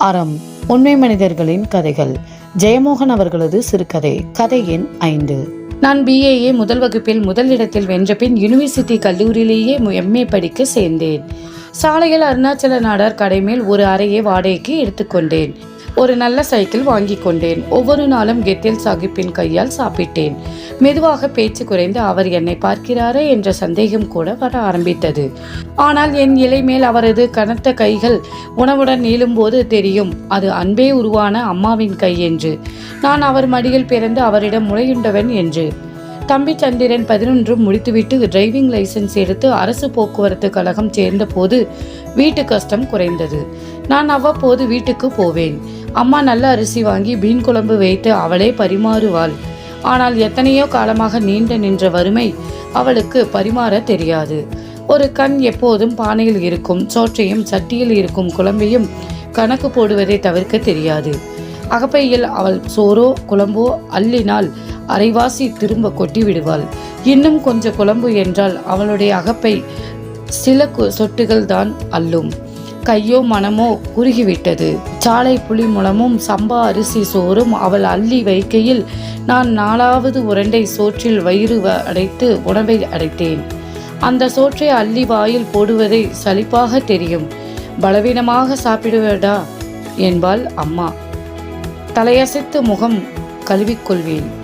அறம் உண்மை மனிதர்களின் கதைகள். ஜெயமோகன் அவர்களது சிறுகதை கதை எண் ஐந்து. நான் பிஏஏ முதல் வகுப்பில் முதலிடத்தில் வென்ற பின் யூனிவர்சிட்டி கல்லூரியிலேயே எம்ஏ படிக்க சேர்ந்தேன். சாலையில் அருணாச்சல நாடார் கடைமேல் ஒரு அறையை வாடகைக்கு எடுத்துக்கொண்டேன். ஒரு நல்ல சைக்கிள் வாங்கி கொண்டேன். ஒவ்வொரு நாளும் கெத்தில் சாகிப்பின் கையால் சாப்பிட்டேன். மெதுவாக பேச்சு குறைந்து அவர் என்னை பார்க்கிறாரே? என்ற சந்தேகம் கூட வர ஆரம்பித்தது. ஆனால் என் இலை மேல் அவரது கனத்த கைகள் உணவுடன் நீளும்போது தெரியும். அது அன்பே உருவான அம்மாவின் கை என்று. நான் அவர் மடியில் பிறந்து அவரிடம் முளையுண்டவன் என்று. தம்பி சந்திரன் பதினொன்று முடித்துவிட்டு டிரைவிங் லைசென்ஸ் எடுத்து அரசு போக்குவரத்து கழகம் சேர்ந்தபோது வீட்டு கஷ்டம் குறைந்தது. நான் அவ்வப்போது வீட்டுக்கு போவேன். அம்மா நல்ல அரிசி வாங்கி மீன் குழம்பு வைத்து அவளே பரிமாறுவாள். ஆனால் எத்தனையோ காலமாக நீண்ட நின்ற வறுமை அவளுக்கு பரிமாற தெரியாது. ஒரு கண் எப்போதும் பானையில் இருக்கும் சோற்றையும் சட்டியில் இருக்கும் குழம்பையும் கணக்கு போடுவதை தவிர்க்க தெரியாது. அகப்பையில் அவள் சோறோ குழம்போ அள்ளினால் அரைவாசி திரும்ப கொட்டி விடுவாள் இன்னும் கொஞ்சம் குழம்பு என்றால் அவளுடைய அகப்பை சில சொட்டுகள் தான் அள்ளும். கையோ மனமோ குறுகிவிட்டது. சாலை புளி முளமும் சம்பா அரிசி சோறும் அவள் அள்ளி வைக்கையில் நான் நாலாவது உரண்டை சோற்றில் வயிறு அடைத்து உணவை அடைத்தேன். அந்த சோற்றை அள்ளி வாயில் போடுவதை சலிப்பாக தெரியும். பலவீனமாக சாப்பிடுவடா என்பாள் அம்மா. தலையசைத்து முகம் கழுவிக்கொள்வேன்.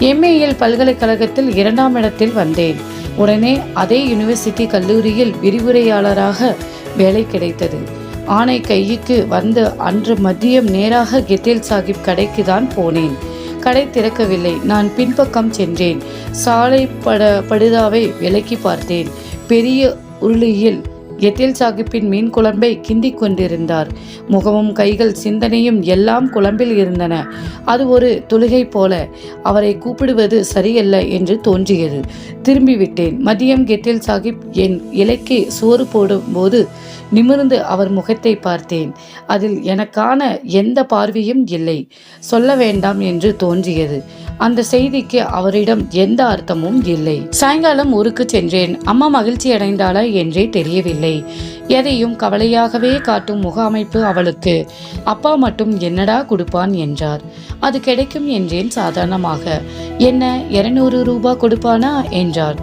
எம்ஏஎல் பல்கலைக்கழகத்தில் இரண்டாம் இடத்தில் வந்தேன். உடனே அதே யூனிவர்சிட்டி கல்லூரியில் விரிவுரையாளராக வேலை கிடைத்தது. ஆணை கைக்கு வந்து அன்று மதியம் நேராக கெத்தேல் சாஹிப் கடைக்கு தான் போனேன். கடை திறக்கவில்லை. நான் பின்பக்கம் சென்றேன். சாலை பட படுதாவை விலக்கி பார்த்தேன். பெரிய உருளியில் எத்தில் சாஹிப்பின் மீன் குழம்பை கிண்டிக் கொண்டிருந்தார். முகமும் கைகள் சிந்தனையும் எல்லாம் குழம்பில் இருந்தன. அது ஒரு தொழுகை போல. அவரை கூப்பிடுவது சரியல்ல என்று தோன்றியது. திரும்பிவிட்டேன். மதியம் கெட்டில் சாஹிப் என் இலைக்கு சோறு போடும்போது நிமிர்ந்து அவர் முகத்தை பார்த்தேன். அதில் எனக்கான எந்த பார்வையும் இல்லை. சொல்ல வேண்டாம் என்று தோன்றியது. அந்த செய்திக்கு அவரிடம் எந்த அர்த்தமும் இல்லை. சாயங்காலம் ஊருக்கு சென்றேன். அம்மா மகிழ்ச்சி அடைந்தாளா என்றே தெரியவில்லை. எதையும் கவலையாகவே காட்டும் முக அமைப்பு அவளுக்கு அப்பா மட்டும் என்னடா கொடுப்பான்? என்றார். அது கிடைக்கும் என்றேன் சாதாரணமாக. என்ன இருநூறு ரூபா கொடுப்பானா? என்றார்.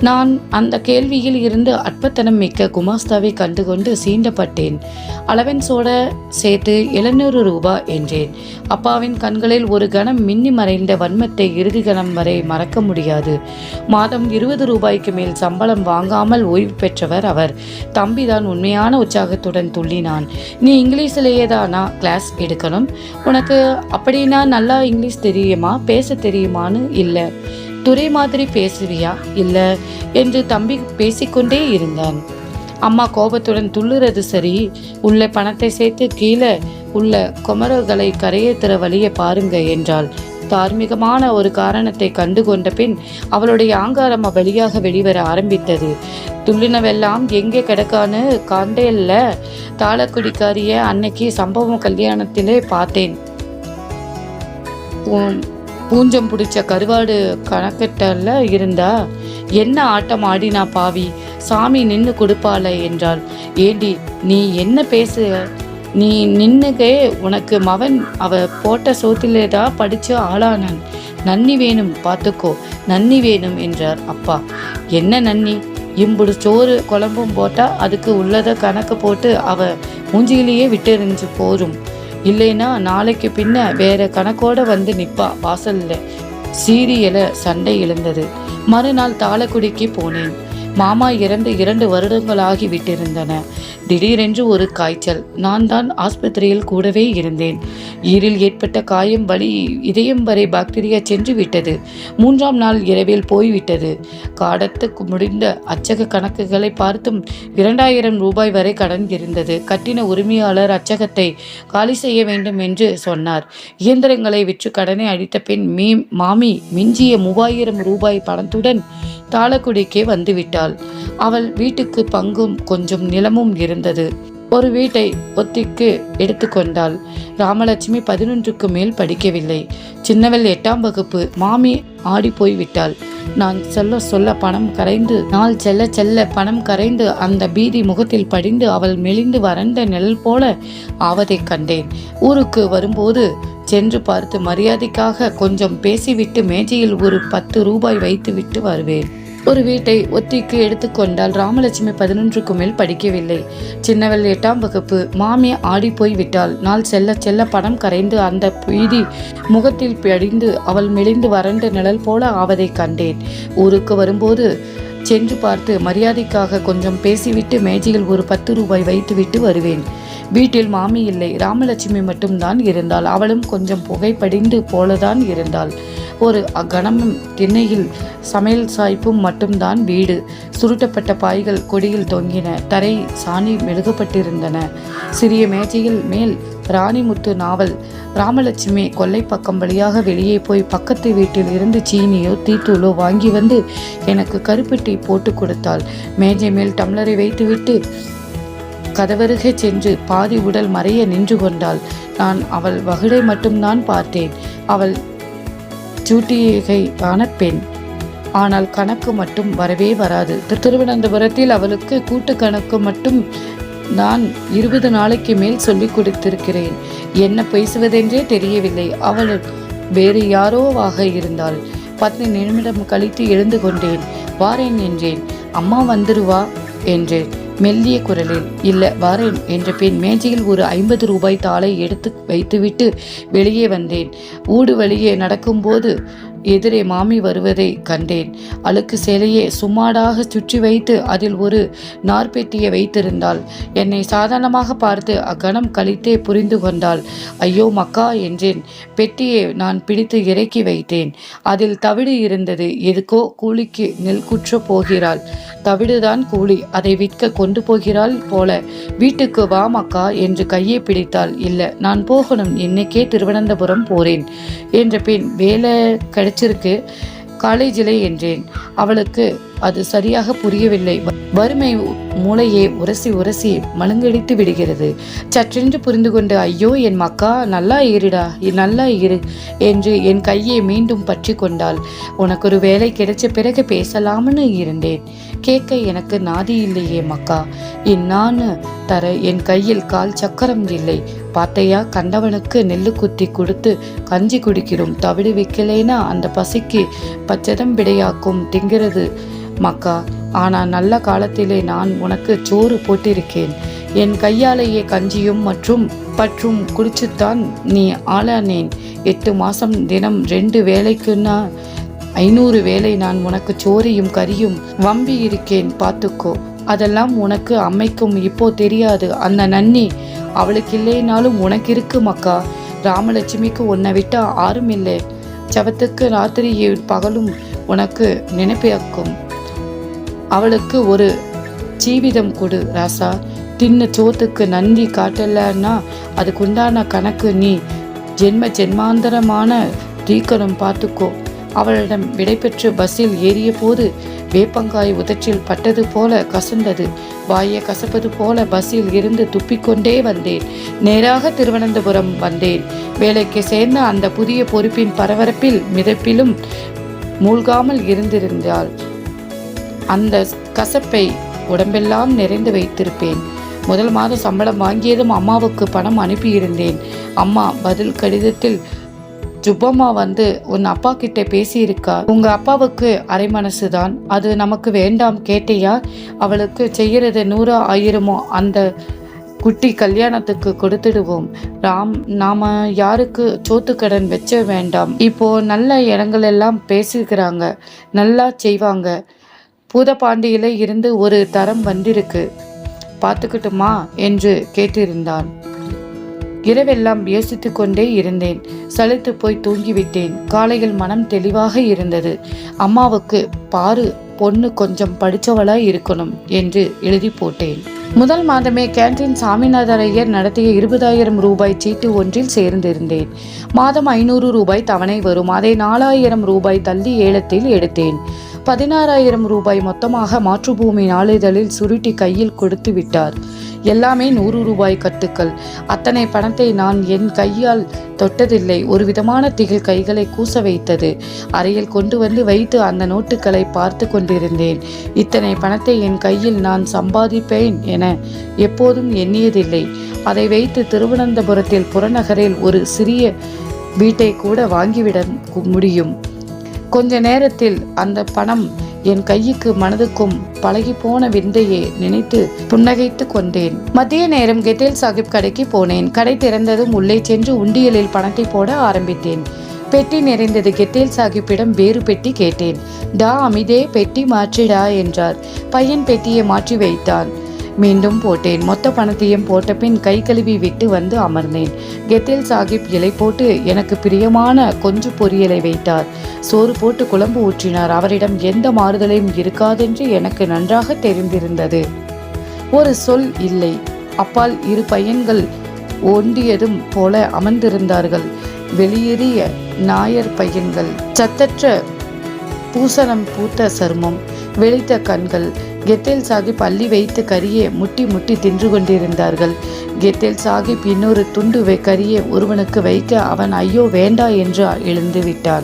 நான் அந்த கேள்வியில் இருந்து அற்பத்தனம் மிக்க குமாஸ்தாவை கண்டுகொண்டு சீண்டப்பட்டேன். அளவன்ஸோட சேர்த்து எழுநூறு ரூபாய் என்றேன். அப்பாவின் கண்களில் ஒரு கணம் மின்னி மறைந்த வன்மத்தை இறுதி கணம் வரை மறக்க முடியாது. மாதம் இருபது ரூபாய்க்கு மேல் சம்பளம் வாங்காமல் ஓய்வு பெற்றவர் அவர். தம்பிதான் உண்மையான உற்சாகத்துடன் துள்ளினான். நீ இங்கிலீஷிலேயே தானா கிளாஸ் எடுக்கணும். உனக்கு அப்படின்னா நல்லா இங்கிலீஷ் தெரியுமா? பேச தெரியுமான்னு இல்லை. துறை மாதிரி பேசுவியா? இல்லை. என்று தம்பி பேசிக்கொண்டே இருந்தான். அம்மா கோபத்துடன் துள்ளுறது சரி. உள்ள பணத்தை சேர்த்து கீழே உள்ள குமரர்களை கரையேற்றுற வழியை பாருங்க என்றாள். தார்மீகமான ஒரு காரணத்தை கண்டுகொண்ட பின் அவளுடைய ஆங்காரம் வெளியாக வெளிவர ஆரம்பித்தது. துள்ளினவெல்லாம் எங்கே கிடக்கான்னு காண்டேல்ல தாளக்குடிக்காரிய அன்னைக்கு சம்பவம் கல்யாணத்திலே பார்த்தேன். பூஞ்சம் பிடிச்ச கருவாடு கணக்கிட்டல இருந்தா? என்ன ஆட்டம் ஆடினா பாவி? சாமி நின்று கொடுப்பாள என்றாள். ஏண்டி நீ என்ன பேசு? நீ நின்னுகே உனக்கு மவன் அவ போட்ட சோத்திலே தான் படிச்சு ஆளானான் நன்னி வேணும் பார்த்துக்கோ. நன்னி வேணும் என்றார் அப்பா. என்ன நன்னி? இம்புடு சோறு குழம்பும் போட்டா அதுக்கு உள்ளதை கணக்கு போட்டு அவ மூஞ்சியிலேயே விட்டெறிஞ்சு போரும் இல்லைன்னா நாளைக்கு பின்ன வேற கணக்கோட வந்து நிற்பா வாசல்ல. சீரியல சண்டை எழுந்தது. மறுநாள் தாளக்குடிக்கு போனேன். மாமா இறந்து இரண்டு வருடங்களாகி விட்டிருந்தன. திடீரென்று ஒரு காய்ச்சல். நான் தான் ஆஸ்பத்திரியில் கூடவே இருந்தேன். ஈரில் ஏற்பட்ட காயம் வலி இதயம் வரை பாக்டீரியா சென்று விட்டது. மூன்றாம் நாள் இரவில் போய்விட்டது. காடத்துக்கு முடிந்த அச்சக கணக்குகளை பார்த்தும் இரண்டாயிரம் ரூபாய் வரை கடன் இருந்தது. கட்டின உரிமையாளர் அச்சகத்தை காலி செய்ய வேண்டும் என்று சொன்னார். இயந்திரங்களை விற்று கடனை அடித்த பின் மீ மாமி மிஞ்சிய மூவாயிரம் ரூபாய் பணத்துடன் தாளக்குடிக்கே வந்துவிட்டார். வந்துவிட்டாள் அவள் வீட்டுக்கு பங்கும் கொஞ்சம் நிலமும் இருந்தது. ஒரு வீட்டை ஒத்திக்கு எடுத்துக்கொண்டாள் ராமலட்சுமி பதினொன்றுக்கு மேல் படிக்கவில்லை. சின்னவள் எட்டாம் வகுப்பு. மாமி ஆடி போய்விட்டாள். நான் சொல்ல சொல்ல பணம் கரைந்து நாள் செல்ல செல்ல பணம் கரைந்து அந்த பீதி முகத்தில் படிந்து அவள் மெலிந்து வறண்ட நிழல் போல ஆவதைக் கண்டேன். ஊருக்கு வரும்போது சென்று பார்த்து மரியாதைக்காக கொஞ்சம் பேசிவிட்டு மேஜையில் ஒரு பத்து ரூபாய் வைத்துவிட்டு வருவேன். ஒரு வீட்டை ஒத்திக்கு எடுத்துக்கொண்டால் ராமலட்சுமி பதினொன்றுக்கு மேல் படிக்கவில்லை. சின்னவள் எட்டாம் வகுப்பு. மாமி ஆடி போய் விட்டாள். நாள் செல்ல செல்ல பணம் கரைந்து அந்த பீதி முகத்தில் படிந்து அவள் மெலிந்து வறண்ட நிழல் போல ஆவதை கண்டேன். ஊருக்கு வரும்போது சென்று பார்த்து மரியாதைக்காக கொஞ்சம் பேசிவிட்டு மேஜையில் ஒரு பத்து ரூபாய் வைத்துவிட்டு வருவேன். வீட்டில் மாமி இல்லை. ராமலட்சுமி மட்டும்தான் இருந்தாள். அவளும் கொஞ்சம் புகைப்படிந்து போலதான் இருந்தாள். ஒரு கணமும் திண்ணையில் சமையல் சாய்ப்பும் மட்டும்தான் வீடு. சுருட்டப்பட்ட பாய்கள் கொடியில் தொங்கின. தரை சாணி மெழுகப்பட்டிருந்தன. சிறிய மேஜையில் மேல் ராணிமுத்து நாவல். ராமலட்சுமி கொல்லை பக்கம் வழியாக வெளியே போய் பக்கத்து வீட்டில் இருந்து சீனியோ தீத்தூளோ வாங்கி வந்து எனக்கு கருப்பெட்டி போட்டு கொடுத்தாள். மேஜை மேல் டம்ளரை வைத்துவிட்டு கதவருகே சென்று பாதி உடல் மறைய நின்று கொண்டாள். நான் அவள் வகுடை மட்டும்தான் பார்த்தேன். அவள் சூட்டிகையான பெண். ஆனால் கணக்கு மட்டும் வரவே வராது. திரு- திருவனந்தபுரத்தில் அவளுக்கு கூட்டு கணக்கு மட்டும் நான் இருபது நாளைக்கு மேல் சொல்லிக் கொடுத்திருக்கிறேன். என்ன பேசுவதென்றே தெரியவில்லை. அவள் வேறு யாரோவாக இருந்தாள்? பத்து நிமிடம் கழித்து எழுந்து கொண்டேன். வாரேன் என்றேன். அம்மா வந்துருவா? என்றேன். மெல்லிய குரலில் இல்ல வரேன் என்ற பெண் மேஜையில் ஒரு ஐம்பது ரூபாய் தாளை எடுத்து வைத்துவிட்டு வெளியே வந்தேன். ஊடு வழியே நடக்கும்போது எதிரே மாமி வருவதை கண்டேன். அழுக்கு சேலையே சும்மாடாக சுற்றி வைத்து அதில் ஒரு நார்பெட்டியை வைத்திருந்தாள். என்னை சாதாரணமாக பார்த்து அக்கணம் கழித்தே புரிந்து கொண்டாள். ஐயோ மக்கா என்றேன். பெட்டியை நான் பிடித்து இறக்கி வைத்தேன். அதில் தவிடு இருந்தது. எதுக்கோ கூலிக்கு நெல் குற்ற போகிறாள். தவிடுதான் கூலி. அதை விற்க கொண்டு போகிறாள் போல. வீட்டுக்கு வா மக்கா என்று கையை பிடித்தாள். இல்லை நான் போகணும். இன்னைக்கே திருவனந்தபுரம் போறேன். என்ற பின் வேலை கிடைச்சிருக்கு காலேஜிலே என்றேன். அவளுக்கு அது சரியாக புரியவில்லை. வ- வறுமை மூளையை உரசி உரசி மழுங்கடித்து விடுகிறது. சற்றென்று புரிந்து கொண்டு ஐயோ என் மக்கா நல்லா இருடா நல்லா இரு என்று என் கையை மீண்டும் பற்றி கொண்டாள். உனக்கு ஒரு வேலை கிடைச்ச பிறகு பேசலாம்னு இருந்தேன். கேட்க எனக்கு நாதி இல்லையே மக்கா. இன்னான்னு தர என் கையில் கால் சக்கரம் இல்லை. பார்த்தையா கண்டவனுக்கு நெல்லு குத்தி கொடுத்து கஞ்சி குடிக்கிறோம். தவிடு விற்கலைன்னா அந்த பசிக்கு பச்சதம் விடையாக்கும் திங்கிறது. மக்கா ஆனால் நல்ல காலத்திலே நான் உனக்கு சோறு போட்டிருக்கேன். என் கையாலேயே கஞ்சியும் மற்றும் பற்றும் குடிச்சுத்தான் நீ ஆளானேன். எட்டு மாசம் தினம் ரெண்டு வேலைக்குன்னா ஐநூறு வேளை நான் உனக்கு சோறையும் கறியும் வம்பி இருக்கேன் பார்த்துக்கோ அதெல்லாம் உனக்கு அம்மைக்கும் இப்போ தெரியாது. அந்த நன்னி அவளுக்கு இல்லைனாலும் உனக்கு இருக்கு மக்கா ராமலட்சுமிக்கு உன்னை விட்டா ஆறும் இல்லை. சவத்துக்கு ராத்திரி பகலும் உனக்கு நினைப்பியாக்கும் அவளுக்கு ஒரு ஜீவிதம் கொடு ராசா. தின்ன சோத்துக்கு நன்றி காட்டலன்னா அதுக்குண்டான கணக்கு நீ. ஜென்ம ஜென்மாந்தரமான தீக்கணம் பார்த்துக்கோ. அவளிடம் விடைபெற்று பஸ்ஸில் ஏறிய போது வேப்பங்காய் உதற்றில் பட்டது போல கசந்தது. வாயை கசப்பது போல பஸ்ஸில் இருந்து துப்பிக்கொண்டே வந்தேன். நேராக திருவனந்தபுரம் வந்தேன். வேலைக்கு சேர்ந்த அந்த புதிய பொறுப்பின் பரபரப்பில் மிதப்பிலும் மூழ்காமல் இருந்திருந்தாள். அந்த கசப்பை உடம்பெல்லாம் நிறைந்து வைத்திருப்பேன். முதல் மாத சம்பளம் வாங்கியதும் அம்மாவுக்கு பணம் அனுப்பியிருந்தேன். அம்மா பதில் கடிதத்தில் ஜுப்பம்மா வந்து உன் அப்பா கிட்ட பேசியிருக்கா. உங்க அப்பாவுக்கு அரை மனசுதான் அது நமக்கு வேண்டாம் கேட்டியா? அவளுக்கு செய்யறது நூறா ஆயிரமோ? அந்த குட்டி கல்யாணத்துக்கு கொடுத்துடுவோம். ராம் நாம யாருக்கு சோத்துக்கடன் வச்ச வேண்டாம். இப்போ நல்ல இடங்கள் எல்லாம் பேசிக்கிறாங்க நல்லா செய்வாங்க. பூதப்பாண்டியில இருந்து ஒரு தரம் வந்திருக்கு. பார்த்துக்கிட்டுமா? என்று கேட்டிருந்தான். இரவெல்லாம் யோசித்துக் கொண்டே இருந்தேன். சலித்து போய் தூங்கிவிட்டேன். காலையில் மனம் தெளிவாக இருந்தது. அம்மாவுக்கு பாரு பொண்ணு கொஞ்சம் படிச்சவளா இருக்கணும் என்று எழுதி போட்டேன். முதல் மாதமே கேண்டீன் சாமிநாதர் ஐயர் நடத்திய இருபதாயிரம் ரூபாய் சீட்டு ஒன்றில் சேர்ந்திருந்தேன். மாதம் ஐநூறு ரூபாய் தவணை வரும். அதை நாலாயிரம் ரூபாய் தள்ளி ஏலத்தில் எடுத்தேன். பதினாறாயிரம் ரூபாய் மொத்தமாக மாற்றுபூமி நாளிதழில் சுருட்டி கையில் கொடுத்து விட்டார். எல்லாமே நூறு ரூபாய் கட்டுக்கள். அத்தனை பணத்தை நான் என் கையால் தொட்டதில்லை. ஒரு விதமான திகில் கைகளை கூச வைத்தது. அறையில் கொண்டு வந்து வைத்து அந்த நோட்டுகளை பார்த்து கொண்டிருந்தேன். இத்தனை பணத்தை என் கையில் நான் சம்பாதிப்பேன் என எப்போதும் எண்ணியதில்லை. அதை வைத்து திருவனந்தபுரத்தில் புறநகரில் ஒரு சிறிய வீட்டை கூட வாங்கிவிட முடியும். கொஞ்ச நேரத்தில் அந்த பணம் என் கையுக்கு மனதுக்கும் பழகி போன விந்தையே நினைத்து புன்னகைத்து கொண்டேன். மத்திய நேரம் கெட்டேல் சாஹிப் கடைக்கு போனேன். கடை திறந்ததும் உள்ளே சென்று உண்டியலில் பணத்தை போட ஆரம்பித்தேன். பெட்டி நிறைந்தது கெட்டேல் சாஹிப்பிடம் வேறு பெட்டி கேட்டேன். டா அமிதே பெட்டி மாற்றிடா என்றார். பையன் பெட்டியை மாற்றி வைத்தான். மீண்டும் போட்டேன். மொத்த பணத்தையும் போட்ட பின் கை கழுவி விட்டு வந்து அமர்ந்தேன். கெத்தில் சாஹிப் இலை போட்டு எனக்கு பிரியமான கொஞ்சு பொரியலை வைத்தார். சோறு போட்டு குழம்பு ஊற்றினார். அவரிடம் எந்த மாறுதலையும் இருக்காதென்று எனக்கு நன்றாக தெரிந்திருந்தது. ஒரு சொல் இல்லை. அப்பால் இரு பையன்கள் ஒண்டியதும் போல அமர்ந்திருந்தார்கள். வெளியேறிய நாயர் பையன்கள். சத்தற்ற பூசணம் பூத்த சருமம். வெளித்த கண்கள். கெத்தேல் சாஹிப் அள்ளி வைத்து கரியை முட்டி முட்டி தின்று கொண்டிருந்தார்கள். கெத்தேல் சாஹிப் இன்னொரு துண்டு கரியை ஒருவனுக்கு வைக்க அவன் ஐயோ வேண்டா என்று எழுந்து விட்டான்.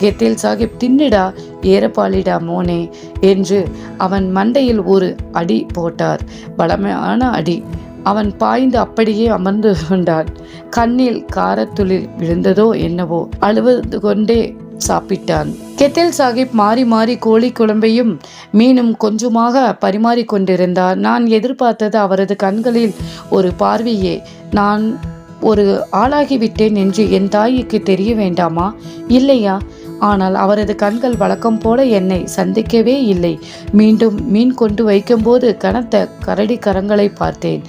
கெத்தேல் சாஹிப் தின்னுடா ஏறப்பாளிடா மோனே என்று அவன் மண்டையில் ஒரு அடி போட்டார். பலமான அடி. அவன் பாய்ந்து அப்படியே அமர்ந்து கொண்டான். கண்ணில் காரத்துளில் விழுந்ததோ என்னவோ அழுவது கொண்டே சாப்பிட்டான். கெத்தில் சாஹிப் மாறி மாறி கோழி குழம்பையும் மீனும் கொஞ்சமாக பரிமாறி கொண்டிருந்தார் நான் எதிர்பார்த்தது அவரது கண்களில் ஒரு பார்வையே. நான் ஒரு ஆளாகிவிட்டேன் என்று என் தாய்க்கு தெரிய வேண்டாமா? இல்லையா? ஆனால் அவரது கண்கள் வழக்கம் போல என்னை சந்திக்கவே இல்லை. மீண்டும் மீன் கொண்டு வைக்கும்போது கனத்த கரடி கரங்களை பார்த்தேன்.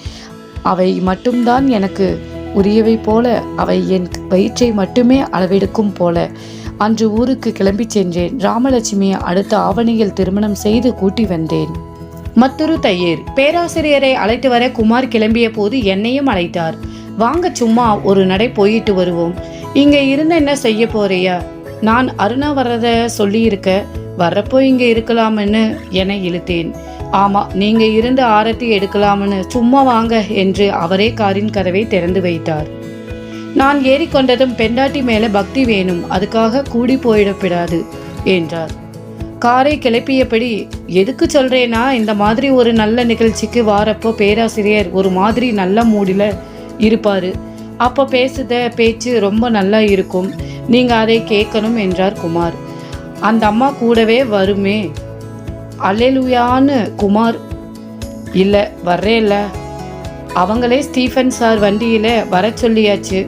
அவை மட்டும்தான் எனக்கு உரியவை போல அவை என் வயிற்றை மட்டுமே அளவெடுக்கும் போல. அன்று ஊருக்கு கிளம்பி சென்றேன். ராமலட்சுமியை அடுத்த ஆவணியில் திருமணம் செய்து கூட்டி வந்தேன். மற்றொரு தையீர். பேராசிரியரை அழைத்து வர குமார் கிளம்பிய போது என்னையும் அழைத்தார். வாங்க சும்மா ஒரு நடை போயிட்டு வருவோம். இங்க இருந்து என்ன செய்ய போறியா? நான் அருணா வர்றத சொல்லியிருக்க வர்றப்போ இங்க இருக்கலாம்னு என இழுத்தேன். ஆமா நீங்க இருந்து ஆரத்தி எடுக்கலாம்னு சும்மா வாங்க என்று அவரே காரின் கதவை திறந்து வைத்தார். நான் ஏறிக்கொண்டதும் பெண்டாட்டி மேலே பக்தி வேணும் அதுக்காக கூடி போயிடப்படாது என்றார். காரை கிளப்பியபடி எதுக்கு சொல்கிறேன்னா இந்த மாதிரி ஒரு நல்ல நிகழ்ச்சிக்கு வாரப்போ பேராசிரியர் ஒரு மாதிரி நல்ல மூடில் இருப்பார். அப்போ பேசுத பேச்சு ரொம்ப நல்லா இருக்கும் நீங்கள் அதை கேட்கணும் என்றார் குமார். அந்த அம்மா கூடவே வருமே. அலைலுயான்னு குமார். இல்லை வர்றேல்ல. அவங்களே ஸ்டீஃபன் சார் வண்டியில் வர சொல்லியாச்சு.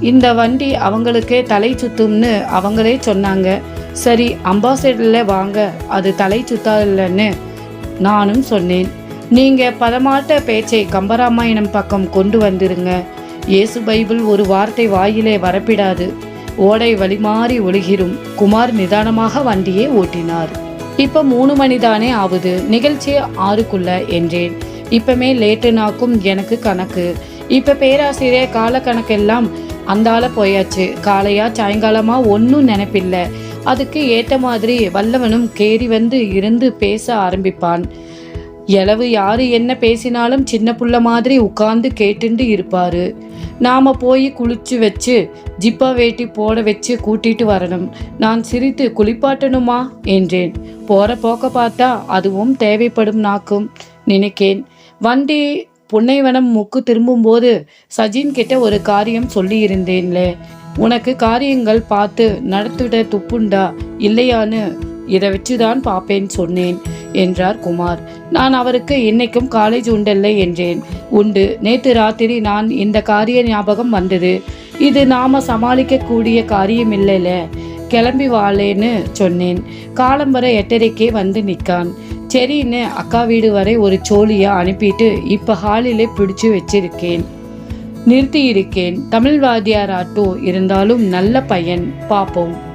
இந்த வண்டி அவங்களுக்கே தலை சுத்தும்னு அவங்களே சொன்னாங்க. சரி அம்பாசிடரில் வாங்க அது தலை சுத்தாதில்லன்னு நானும் சொன்னேன். நீங்கள் பதமாட்ட பேச்சை கம்பராமாயணம் பக்கம் கொண்டு வந்துருங்க. இயேசு பைபிள் ஒரு வார்த்தை வாயிலே வரப்பிடாது. ஓடை வழிமாறி ஒழுகிரும். குமார் நிதானமாக வண்டியை ஓட்டினார். இப்போ மூணு மணி தானே ஆகுது. நிகழ்ச்சி ஆறுக்குள்ள என்றேன். இப்பமே லேட்டுனாக்கும் எனக்கு கணக்கு. இப்போ பேராசிரியர் கால கணக்கெல்லாம் அந்தால போயாச்சு. காலையா சாயங்காலமா ஒன்றும் நினைப்பில்ல. அதுக்கு ஏற்ற மாதிரி வல்லவனும் கேரி வந்து இருந்து பேச ஆரம்பிப்பான். எளவு யாரு என்ன பேசினாலும் சின்ன புள்ள மாதிரி உட்கார்ந்து கேட்டுண்டு இருப்பாரு. நாம போய் குளிச்சு வச்சு ஜிப்பா வேட்டி போட வச்சு கூட்டிட்டு வரணும். நான் சிரித்து குளிப்பாட்டணுமா? என்றேன். போற போக்க பார்த்தா அதுவும் தேவைப்படும் நாக்கும். நினைக்கேன். வண்டி புன்னைவனம் முக்கு திரும்பும்போது சஜின் கிட்ட ஒரு காரியம் சொல்லியிருந்தேன்லே. உனக்கு காரியங்கள் பார்த்து நடத்திட துப்புண்டா? இல்லையான்னு இதை வச்சுதான் பார்ப்பேன் சொன்னேன் என்றார் குமார். நான் அவருக்கு இன்னைக்கும் காலேஜ் உண்டல்ல என்றேன். உண்டு. நேற்று ராத்திரி நான் இந்த காரிய ஞாபகம் வந்தது. இது நாம சமாளிக்கக்கூடிய காரியம் இல்லைல்ல கிளம்பி வாழேன்னு சொன்னேன். காலம் வர எட்டரைக்கே வந்து நிற்கான். சரின்னு அக்கா வீடு வரை ஒரு சோழியை அனுப்பிட்டு இப்போ ஹாலிலே பிடிச்சு வச்சிருக்கேன். நிறுத்தி இருக்கேன் தமிழ் வாத்தியார் ஆட்டோ இருந்தாலும் நல்ல பையன். பார்ப்போம்